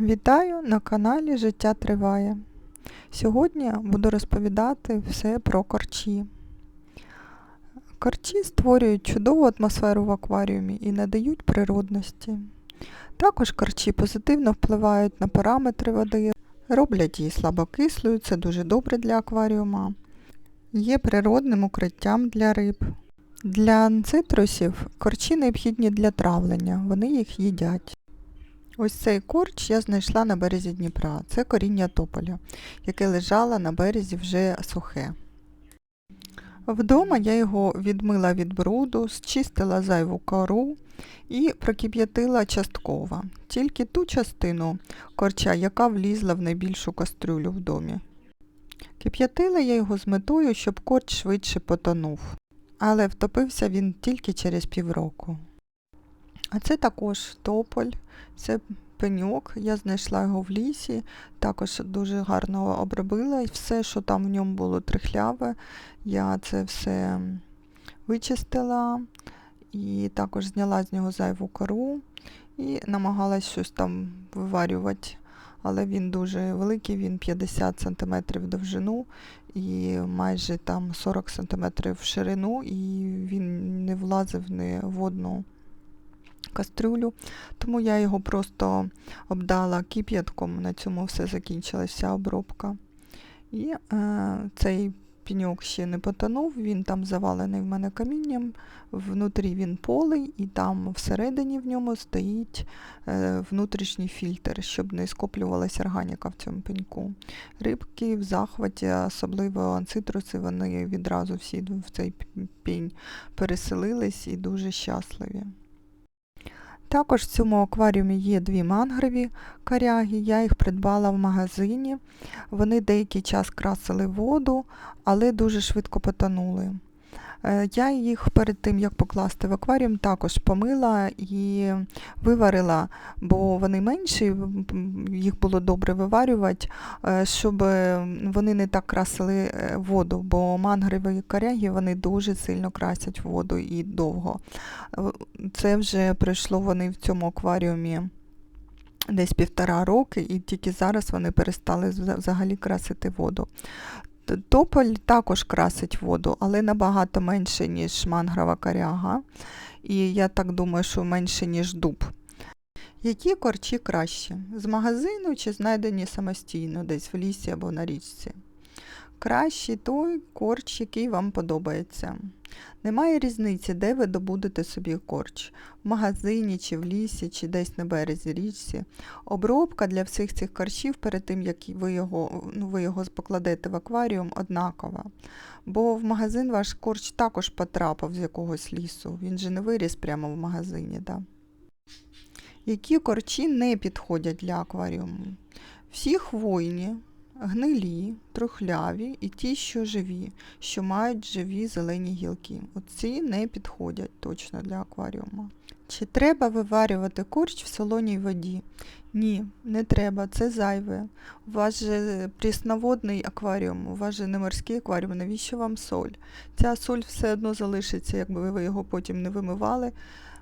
Вітаю на каналі Життя Триває. Сьогодні буду розповідати все про корчі. Корчі створюють чудову атмосферу в акваріумі і надають природності. Також корчі позитивно впливають на параметри води, роблять її слабокислою, це дуже добре для акваріума. Є природним укриттям для риб. Для цитрусів корчі необхідні для травлення, вони їх їдять. Ось цей корч я знайшла на березі Дніпра. Це коріння тополя, яке лежало на березі вже сухе. Вдома я його відмила від бруду, зчистила зайву кору і прокип'ятила частково, тільки ту частину корча, яка влізла в найбільшу кастрюлю в домі. Кип'ятила я його з метою, щоб корч швидше потонув, але втопився він тільки через півроку. А це також тополь, це пеньок, я знайшла його в лісі, також дуже гарно обробила. І все, що там в ньому було трихляве, я це все вичистила і також зняла з нього зайву кору і намагалась щось там виварювати. Але він дуже великий, він 50 см довжину і майже там 40 см в ширину, і він не влазив ні в одну кастрюлю, тому я його просто обдала кип'ятком, на цьому все закінчилася вся обробка. І е, цей піньок ще не потонув, він там завалений в мене камінням, внутрі він полий, і там всередині в ньому стоїть е, внутрішній фільтр, щоб не скоплювалася органіка в цьому пеньку. Рибки в захваті, особливо цитруси, вони відразу всі в цей пінь переселились і дуже щасливі. Також в цьому акваріумі є дві мангрові коряги, я їх придбала в магазині. Вони деякий час красили воду, але дуже швидко потонули. Е, я їх перед тим, як покласти в акваріум, також помила і виварила, бо вони менші, їх було добре виварювати, е, щоб вони не так красили е, воду, бо мангрові коряги вони дуже сильно красять воду і довго. Це вже пройшло вони в цьому акваріумі. Десь півтора роки, і тільки зараз вони перестали взагалі красити воду. Тополь також красить воду, але набагато менше, ніж мангрова коряга. І я так думаю, що менше, ніж дуб. Які корчі краще? З магазину чи знайдені самостійно, десь в лісі або на річці? Кращий той корч, який вам подобається. Немає різниці, де ви добудете собі корч в магазині, чи в лісі, чи десь на березі річці. Обробка для всіх цих корчів перед тим, як ви його ну, ви його покладете в акваріум, однакова. Бо в магазин ваш корч також потрапив з якогось лісу. Він же не виріс прямо в магазині. Да? Які корчі не підходять для акваріуму? Всі хвойні гнилі, трухляві і ті, що живі, що мають живі зелені гілки. Оці не підходять точно для акваріуму. Чи треба виварювати корч в солоній воді? Ні, не треба, це зайве. У вас же прісноводний акваріум, у вас же не морський акваріум, навіщо вам соль? Ця соль все одно залишиться, якби ви його потім не вимивали.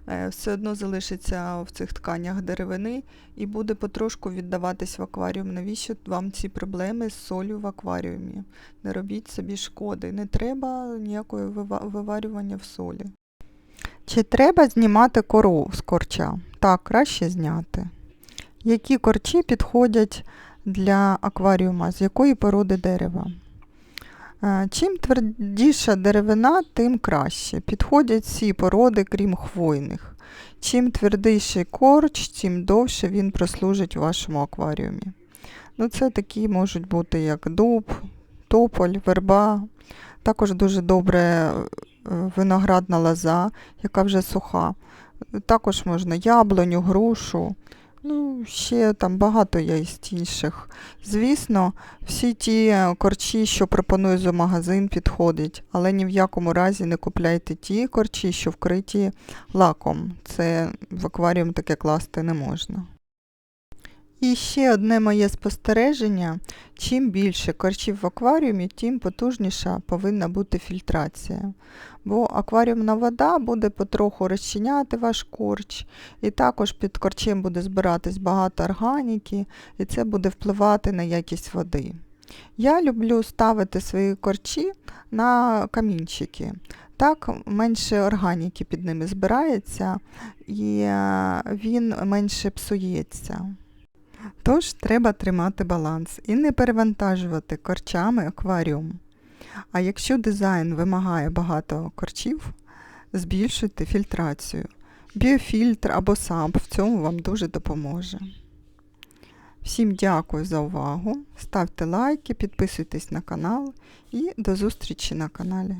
Е, все одно залишиться в цих тканях деревини і буде потрошку віддаватись в акваріум. Навіщо вам ці проблеми з солью в акваріумі? Не робіть собі шкоди. Не треба ніякого виварювання в солі. Чи треба знімати кору з корча? Так, краще зняти. Які корчі підходять для акваріума, з якої породи дерева? Е, чим твердіша деревина, тим краще. Підходять всі породи, крім хвойних. Чим твердіший корч, тим довше він прослужить у вашому акваріумі. Ну, Це такі можуть бути, як дуб, тополь, верба. Також дуже добре е, виноградна лоза, яка вже суха. Також можна яблуню, грушу. Ну, ще там багато є інших. Звісно, всі ті корчі, що пропонує магазин, підходять, але ні в якому разі не купляйте ті корчі, що вкриті лаком. Це в акваріум таке класти не можна. І ще одне моє спостереження. Чим більше корчів в акваріумі, тим потужніша повинна бути фільтрація. Бо акваріумна вода буде потроху розчиняти ваш корч, і також під корчем буде збиратись багато органіки, і це буде впливати на якість води. Я люблю ставити свої корчі на камінчики. Так менше органіки під ними збирається і е, він менше псується. Тож треба тримати баланс і не перевантажувати корчами акваріум. А якщо дизайн вимагає багато корчів, збільшуйте фільтрацію. Біофільтр або САМП в цьому вам дуже допоможе. Всім дякую за увагу. Ставте лайки, підписуйтесь на канал і до зустрічі на каналі.